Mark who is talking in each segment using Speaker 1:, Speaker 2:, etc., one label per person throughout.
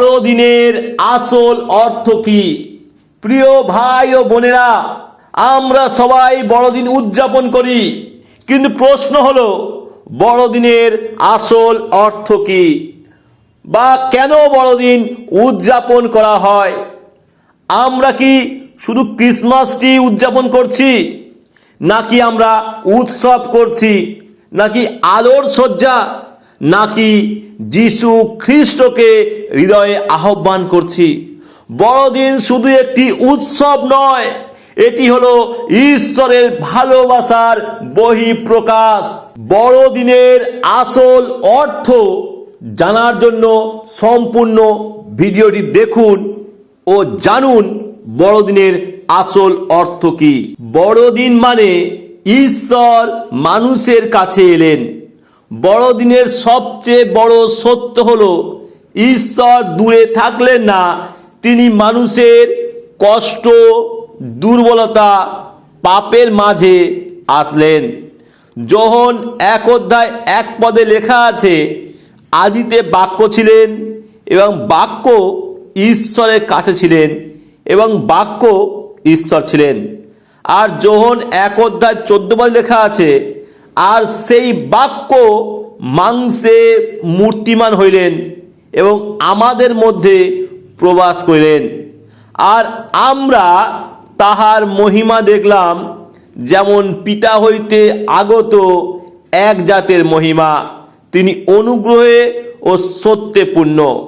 Speaker 1: বড়দিনের আসল অর্থ কি? প্রিয় ভাই ও বোনেরা, আমরা সবাই বড়দিন উদযাপন করি, কিন্তু প্রশ্ন হলো, বড়দিনের আসল অর্থ কি? বা কেন বড়দিন উদযাপন করা হয়? আমরা কি শুধু ক্রিসমাসটি উদযাপন করছি, নাকি আমরা উৎসব করছি, নাকি আলোর সজ্জা নাকি যিশু খ্রিস্টকে হৃদয়ে আহ্বান করছি? বড়দিন শুধু একটি উৎসব নয়, এটি হলো ঈশ্বরের ভালোবাসার বহিঃপ্রকাশ। বড়দিনের আসল অর্থ জানার জন্য সম্পূর্ণ ভিডিওটি দেখুন ও জানুন বড়দিনের আসল অর্থ কি। বড়দিন মানে ঈশ্বর মানুষের কাছে এলেন। বড়দিনের সবচেয়ে বড় সত্য হল, ঈশ্বর দূরে থাকলেন না, তিনি মানুষের কষ্ট, দুর্বলতা, পাপের মাঝে আসলেন। যখন এক অধ্যায় এক পদে লেখা আছে আদিতে বাক্য ছিলেন এবং বাক্য ঈশ্বরের কাছে ছিলেন এবং বাক্য ঈশ্বর ছিলেন। আর যখন এক অধ্যায় চোদ্দ পদে লেখা আছে আর সেই বাক্য মাংসে মূর্তিমান হইলেন এবং আমাদের মধ্যে প্রবাস করিলেন। আর আমরা তাহার মহিমা দেখলাম, যেমন পিতা হইতে আগত এক জাতের মহিমা, তিনি অনুগ্রহে ও সত্যে পূর্ণ।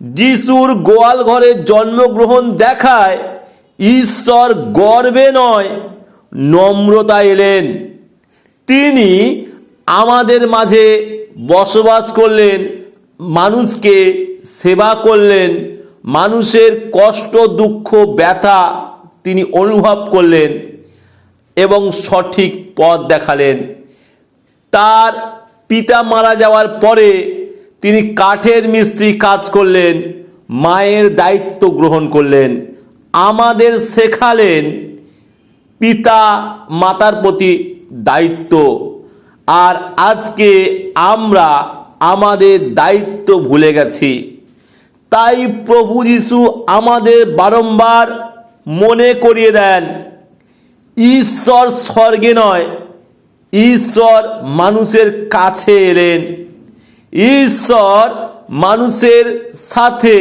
Speaker 1: যিশুর গোয়াল ঘরে জন্মগ্রহণ দেখায়, ঈশ্বর গর্বে নয় নম্রতা এলেন। তিনি আমাদের মাঝে বসবাস করলেন, মানুষকে সেবা করলেন, মানুষের কষ্ট, দুঃখ, ব্যথা তিনি অনুভব করলেন এবং সঠিক পথ দেখালেন। তার পিতা মারা যাওয়ার পরে তিনি কাঠের মিস্ত্রি কাজ করলেন, মায়ের দায়িত্ব গ্রহণ করলেন, আমাদের শেখালেন পিতা মাতার প্রতি দায়িত্ব। আর আজকে আমরা আমাদের দায়িত্ব ভুলে গেছি। তাই প্রভু যিশু আমাদের বারংবার মনে করিয়ে দেন, ঈশ্বর স্বর্গে নয়, ঈশ্বর মানুষের কাছে এলেন। ঈশ্বর মানুষের সাথে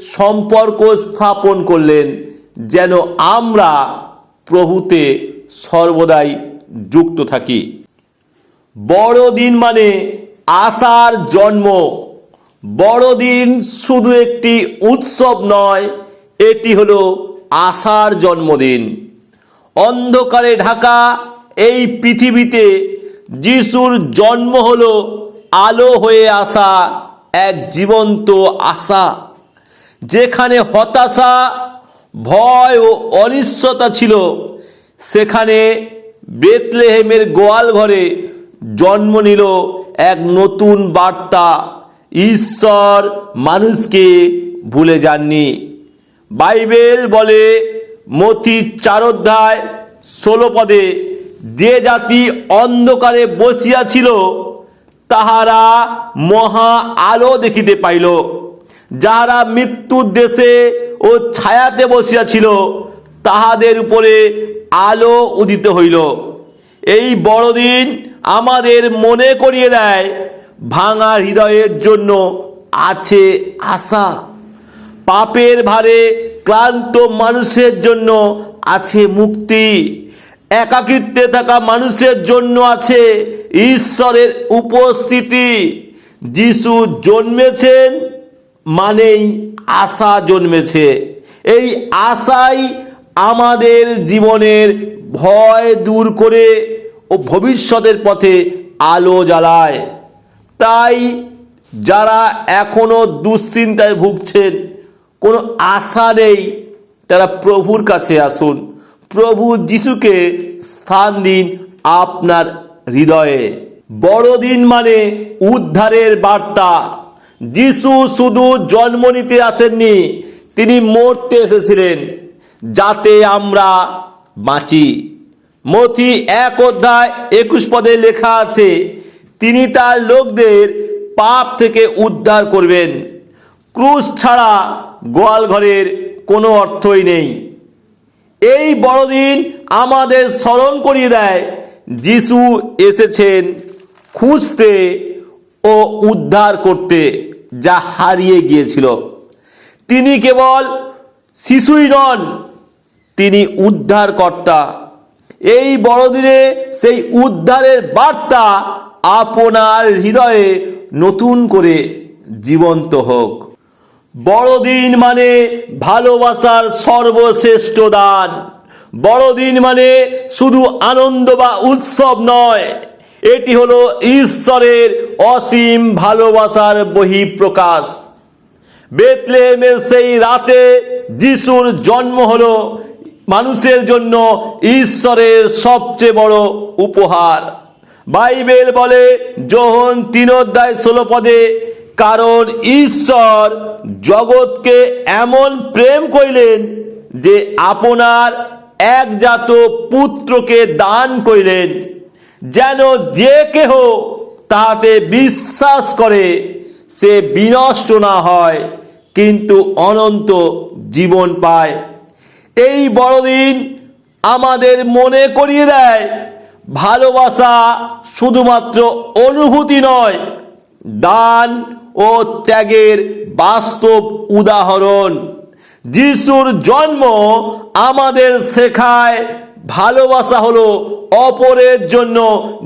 Speaker 1: সম্পর্ক স্থাপন করলেন, যেন আমরা প্রভুতে সর্বদাই যুক্ত থাকি। বড়দিন মানে আশার জন্ম। বড়দিন শুধু একটি উৎসব নয়, এটি হলো আশার জন্মদিন। অন্ধকারে ঢাকা, এই পৃথিবীতে যিশুর জন্ম হলো আলো হয়ে আসা এক জীবন্ত আশা, যেখানে হতাশা, ভয় ও অনিশ্চয়তা ছিল, সেখানে বেতলেহেমের গোয়াল ঘরে জন্ম নিল এক নতুন বার্তা। ঈশ্বর মানুষকে ভুলে যাননি। বাইবেল বলে মথি চার অধ্যায় ষোলো পদে, যে জাতি অন্ধকারে বসিয়াছিল তাহারা মহা আলো দেখিতে পাইল। যাহারা মৃত্যুর দেশে ও ছায়াতে বসিয়াছিল তাহাদের উপরে আলো উদিত হইল। এই বড়দিন আমাদের মনে করিয়ে দেয়, ভাঙা হৃদয়ের জন্য আছে আশা। পাপের ভারে ক্লান্ত মানুষের জন্য আছে মুক্তি। একাকিত্বে থাকা মানুষের জন্য আছে ঈশ্বরের উপস্থিতি। যিশু জন্মেছেন মানেই আশা জন্মেছে। এই আশাই আমাদের জীবনের ভয় দূর করে ও ভবিষ্যতের পথে আলো জ্বালায়। তাই যারা এখনও দুশ্চিন্তায় ভুগছেন, কোনো আশা নেই, তারা প্রভুর কাছে আসুন। প্রভু যিশুকে স্থান দিন আপনার হৃদয়ে। বড়দিন মানে উদ্ধারের বার্তা। যিশু শুধু জন্ম নিতে আসেননি, তিনি মরতে এসেছিলেন। যাতে আমরা বাঁচি। মথি এক অধ্যায় একুশ পদে লেখা আছে, তিনি তার লোকদের পাপ থেকে উদ্ধার করবেন। ক্রুশ ছাড়া গোয়াল ঘরের কোনো অর্থই নেই। এই বড়দিন আমাদের স্মরণ করিয়ে দেয়, যিশু এসেছেন খুঁজতে ও উদ্ধার করতে, যা হারিয়ে গিয়েছিল। তিনি কেবল শিশুই নন তিনি উদ্ধারকর্তা। এই বড়দিনে সেই উদ্ধারের বার্তা আপনার হৃদয়ে নতুন করে জীবন্ত হোক। বড়দিন মানে ভালোবাসার সর্বশ্রেষ্ঠ দান। বড়দিন মানে শুধু আনন্দ বা উৎসব নয়, এটি হলো ঈশ্বরের অসীম ভালোবাসার বহিঃপ্রকাশ। বেতলেহেমের সেই রাতে যিশুর জন্ম হলো মানুষের জন্য ঈশ্বরের সবচেয়ে বড় উপহার। বাইবেল বলে যোহন তিন অধ্যায় ষোলো পদে, কারণ ঈশ্বর জগৎকে এমন প্রেম করিলেন যে আপনার একজাত পুত্রকে দান করিলেন, যেন যে কেহ তাহাতে বিশ্বাস করে, সে বিনষ্ট না হয়, কিন্তু অনন্ত জীবন পায়। এই বড়দিন আমাদের মনে করিয়ে দেয় ভালোবাসা শুধুমাত্র অনুভূতি নয়, দান ও ত্যাগের বাস্তব উদাহরণ। যিশুর জন্ম আমাদের শেখায় ভালোবাসা হলো অপরের জন্য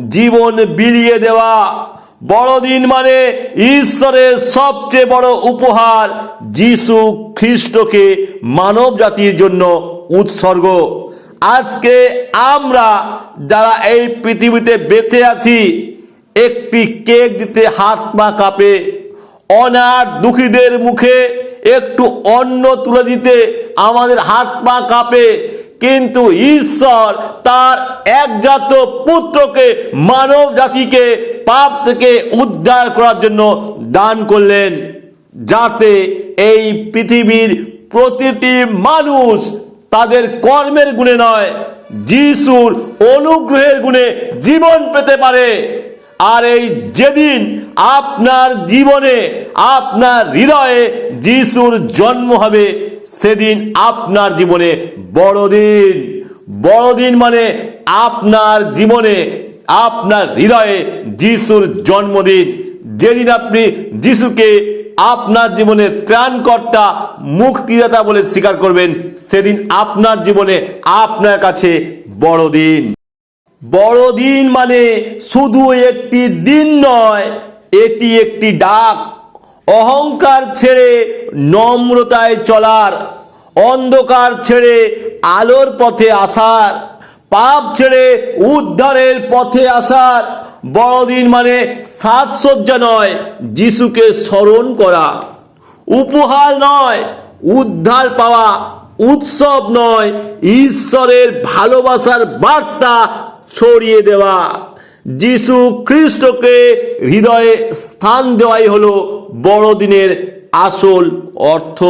Speaker 1: জীবন বিলিয়ে দেওয়া। বড়দিন মানে ঈশ্বরের সবচেয়ে বড় উপহার যিশু খ্রিস্টকে মানব জাতির জন্য উৎসর্গ। আজকে আমরা যারা এই পৃথিবীতে বেঁচে আছি, একটি কেক দিতে হাত পা কাঁপে অনাথ দুঃখীদের মুখে একটু অন্ন তুলে দিতে আমাদের হাত পা কাঁপে, কিন্তু ঈশ্বর তার একজাত পুত্রকে মানব জাতিকে পাপ থেকে উদ্ধার করার জন্য দান করলেন, যাতে এই পৃথিবীর প্রতিটি মানুষ তাদের কর্মের গুণে নয়, যিশুর অনুগ্রহের গুণে জীবন পেতে পারে। আর এই যেদিন আপনার জীবনে, আপনার হৃদয়ে যিশুর জন্ম হবে, সেদিন আপনার জীবনে বড়দিন। বড়দিন মানে আপনার জীবনে, আপনার হৃদয়ে যিশুর জন্মদিন। যেদিন আপনি যিশুকে আপনার জীবনে ত্রাণকর্তা, মুক্তিদাতা বলে স্বীকার করবেন। সেদিন আপনার জীবনে আপনার কাছে বড়দিন বড়দিন মানে শুধু একটি দিন নয়, এটি একটি ডাক। অহংকার ছেড়ে নম্রতায় চলার, অন্ধকার ছেড়ে আলোর পথে আসার, পাপ ছেড়ে উদ্ধারের পথে আসার বড়দিন মানে সাজসজ্জা নয়, যিশুকে স্মরণ করা। উপহার নয়, উদ্ধার পাওয়া। উৎসব নয়, ঈশ্বরের ভালোবাসার বার্তা ছড়িয়ে দেওয়া। যিশু খ্রিস্টকে হৃদয়ে স্থান দেওয়াই হলো বড়দিনের আসল অর্থ।